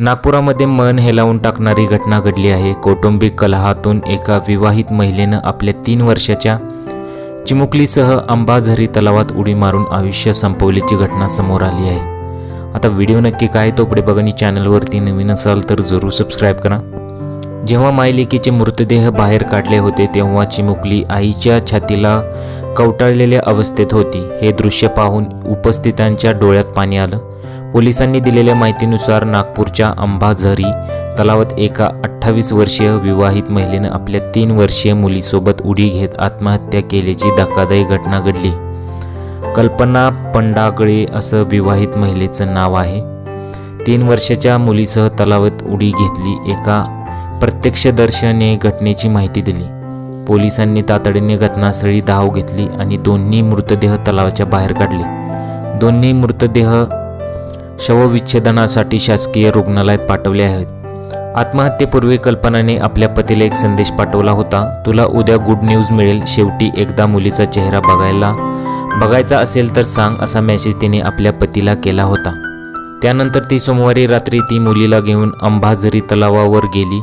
नागपुरामध्ये मन हेलावून टाकणारी घटना घडली आहे. कौटुंबिक कलहातून एका विवाहित महिलेनं आपल्या तीन वर्षाच्या चिमुकलीसह अंबाझरी तलावात उडी मारून आयुष्य संपवल्याची घटना समोर आली आहे. आता व्हिडिओ नक्की काय तो पुढे बघा चॅनलवरती नवीन असाल तर जरूर सबस्क्राईब करा. जेव्हा मायलेकीचे मृतदेह बाहेर काढले होते तेव्हा चिमुकली आईच्या छातीला कवटाळलेल्या अवस्थेत होती. हे दृश्य पाहून उपस्थितांच्या डोळ्यात पाणी आलं. पोलिसांनी दिलेल्या माहितीनुसार नागपूरच्या अंबाझरी तलावात एका अठ्ठावीस वर्षीय विवाहित महिलेनं आपल्या तीन वर्षीय मुलीसोबत उडी घेत आत्महत्या केल्याची धक्कादायी घटना घडली. कल्पना पंडागळे असं विवाहित महिलेचं नाव आहे. तीन वर्षाच्या मुलीसह तलावात उडी घेतली एका प्रत्यक्षदर्शने घटनेची माहिती दिली. पोलिसांनी तातडीने घटनास्थळी धाव घेतली आणि दोन्ही मृतदेह तलावाच्या बाहेर काढले. दोन्ही मृतदेह शवविच्छेदनासाठी शासकीय रुग्णालयात पाठवले आहेत. आत्महत्येपूर्वी कल्पनाने आपल्या पतीला एक संदेश पाठवला होता तुला उद्या गुड न्यूज मिळेल. शेवटी एकदा मुलीचा चेहरा बघायला बघायचा असेल तर सांग असा मेसेज तिने आपल्या पतीला केला होता. त्यानंतर ती सोमवारी रात्री ती मुलीला घेऊन अंबाझरी तलावावर गेली.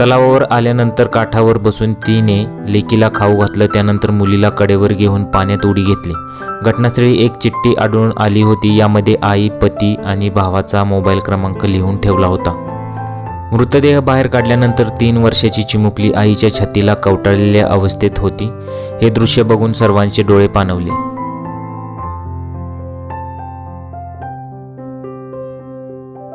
तलावावर आल्यानंतर काठावर बसून तिने लेकीला खाऊ घातलं. त्यानंतर मुलीला कडेवर घेऊन पाण्यात उडी घेतली. घटनास्थळी एक चिठ्ठी आढळून आली होती. यामध्ये आई पती आणि भावाचा मोबाईल क्रमांक लिहून ठेवला होता. मृतदेह बाहेर काढल्यानंतर तीन वर्षाची चिमुकली आईच्या छातीला कवटाळलेल्या अवस्थेत होती. हे दृश्य बघून सर्वांचे डोळे पाणवले